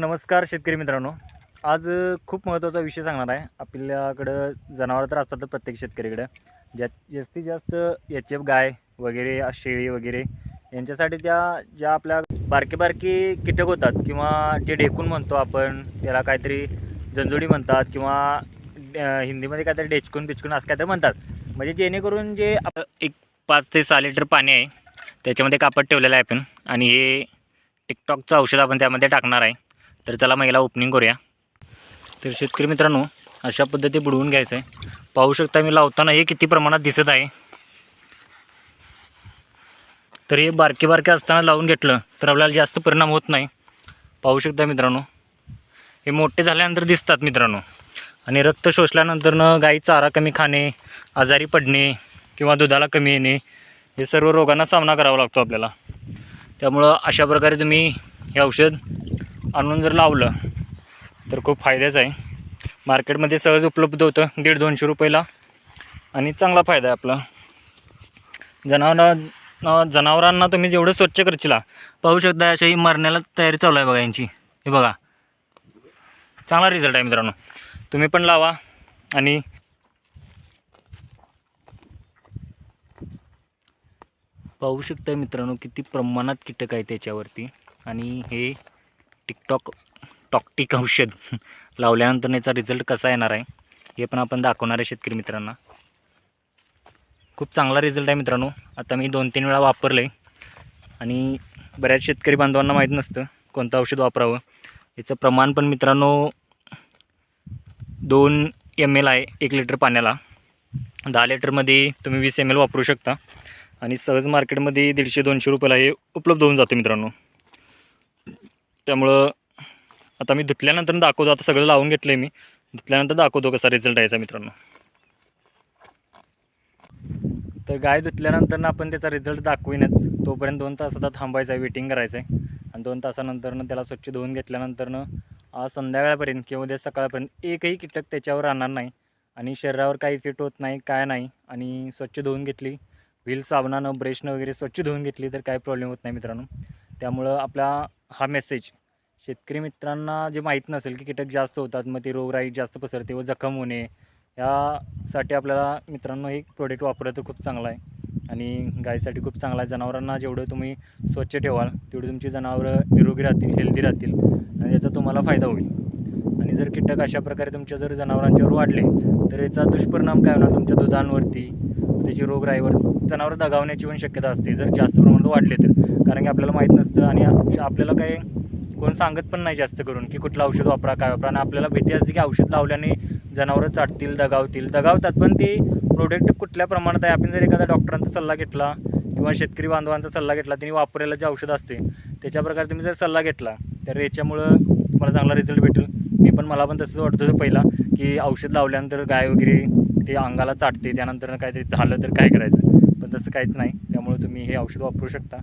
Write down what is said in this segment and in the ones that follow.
नमस्कार शेतकरी मित्रांनो. आज खूप महत्त्वाचा विषय सांगणार आहे. आपल्याकडं जनावरं तर असतात प्रत्येक शेतकरीकडं. ज्यात जास्तीत जास्त एच एफ गाय वगैरे शेळी वगैरे यांच्यासाठी त्या ज्या आपल्या बारके बारके कीटक होतात किंवा जे ढेकून म्हणतो आपण त्याला काहीतरी जंजुडी म्हणतात किंवा हिंदीमध्ये काहीतरी डेचकून पिचकून असं काहीतरी म्हणतात. म्हणजे जेणेकरून जे आप- एक पाच ते सहा लिटर पाणी आहे त्याच्यामध्ये कापड ठेवलेलं आहे आपण. आणि हे टिकटॉकचं औषध आपण त्यामध्ये टाकणार आहे. तर चला महिला ओपनिंग करूया. तर शेतकरी मित्रांनो अशा पद्धती बुडवून घ्यायचं आहे. पाहू शकता मी लावताना हे किती प्रमाणात दिसत आहे. तर हे बारके बारके असताना लावून घेतलं तर आपल्याला जास्त परिणाम होत नाही. पाहू शकता मित्रांनो. हे मोठे झाल्यानंतर दिसतात मित्रांनो. आणि रक्त शोषल्यानंतरनं गाई चारा कमी खाणे आजारी पडणे किंवा दुधाला कमी येणे हे सर्व रोगांना सामना करावा लागतो आपल्याला. त्यामुळं अशा प्रकारे तुम्ही हे औषध आणून जर लावलं तर खूप फायद्याचं आहे. मार्केटमध्ये सहज उपलब्ध होतं दीड दोनशे रुपयाला. आणि चांगला फायदा आहे आपला. जनावरांना जनावरांना तुम्ही जेवढं स्वच्छ करचिला पाहू शकता अशाही मरण्याला तयारी चालू आहे बघा यांची. हे बघा. चांगला रिझल्ट आहे मित्रांनो. तुम्ही पण लावा आणि पाहू शकता मित्रांनो किती प्रमाणात कीटक आहे त्याच्यावरती. आणि हे टिकटॉक टॉक्टिक औषध लावल्यानंतर याचा रिझल्ट कसा येणार आहे हे पण आपण दाखवणार आहे शेतकरी मित्रांना. खूप चांगला रिझल्ट आहे मित्रांनो. आता मी दोन तीन वेळा वापरलं आहे आणि बऱ्याच शेतकरी बांधवांना माहीत नसतं कोणतं औषध वापरावं. याचं प्रमाण पण मित्रांनो दोन एम एल आहे एक लिटर पाण्याला. दहा लिटरमध्ये तुम्ही वीस एम एल वापरू शकता. आणि सहज मार्केटमध्ये दीडशे दोनशे रुपयाला हे उपलब्ध होऊन जातं मित्रांनो. त्यामुळं आता मी धुतल्यानंतर दाखवतो आता सगळं लावून घेतलं आहे मी. धुतल्यानंतर दाखवतो कसा रिझल्ट यायचा मित्रांनो. तर गाय धुतल्यानंतर आपण त्याचा रिझल्ट दाखवीनच. तोपर्यंत दोन तास आता थांबायचं आहे वेटिंग करायचं आहे आणि दोन तासानंतरनं त्याला स्वच्छ धुवून घेतल्यानंतरनं आज संध्याकाळपर्यंत किंवा उद्या सकाळपर्यंत एकही कीटक त्याच्यावर राहणार नाही. आणि शरीरावर काही इफेक्ट होत नाही काय नाही. आणि स्वच्छ धुवून घेतली. व्हील साबणानं ब्रशनं वगैरे स्वच्छ धुवून घेतली तर काही प्रॉब्लेम होत नाही मित्रांनो. त्यामुळं आपला हा मेसेज शेतकरी मित्रांना जे माहीत नसेल की कीटक जास्त होतात मग ते रोगराई जास्त पसरते व जखम होणे यासाठी आपल्याला मित्रांनो हे प्रोडक्ट वापरलं तर खूप चांगलं आहे. आणि गायीसाठी खूप चांगला आहे. जनावरांना जेवढं तुम्ही स्वच्छ ठेवाल तेवढी तुमची जनावरं निरोगी राहतील हेल्दी राहतील. आणि याचा तुम्हाला फायदा होईल. आणि जर कीटक अशा प्रकारे तुमच्या जर जनावरांच्यावर वाढले तर याचा दुष्परिणाम काय होणार? तुमच्या दुधांवरती त्याची रोगराईवर जनावरं दगावण्याची पण शक्यता असते. जर जास्त प्रमाणात वाढले तर. कारण की आपल्याला माहीत नसतं आणि आपल्याला काही कोण सांगत पण नाही जास्त करून की कुठलं औषध वापरा काय वापरा. आणि आपल्याला भीती असते की औषध लावल्याने जनावरं चाटतील दगावतील. दगावतात पण ती प्रोडक्ट कुठल्या प्रमाणात आहे? आपण जर एखादा डॉक्टरांचा सल्ला घेतला किंवा शेतकरी बांधवांचा सल्ला घेतला त्यांनी वापरायला जे औषध असते त्याच्या प्रकारे तुम्ही जर सल्ला घेतला तर याच्यामुळं तुम्हाला चांगला रिझल्ट भेटेल. मी पण मला पण तसंच वाटत होतं पहिला की औषध लावल्यानंतर गाय वगैरे ते अंगाला चाटते त्यानंतर काहीतरी झालं तर काय करायचं? पण तसं काहीच नाही. त्यामुळे तुम्ही हे औषध वापरू शकता.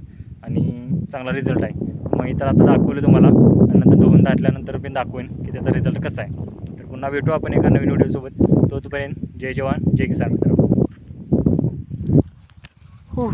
आणि चांगला रिझल्ट आहे. मग इतर आता दाखवलं तुम्हाला. आणि नंतर दोन दाटल्यानंतर पण दाखवेन की त्याचा रिझल्ट कसा आहे. तर पुन्हा भेटू आपण एका नवीन व्हिडिओसोबत तो तोपर्यंत जय जवान जय किसान मित्रांनो. हो.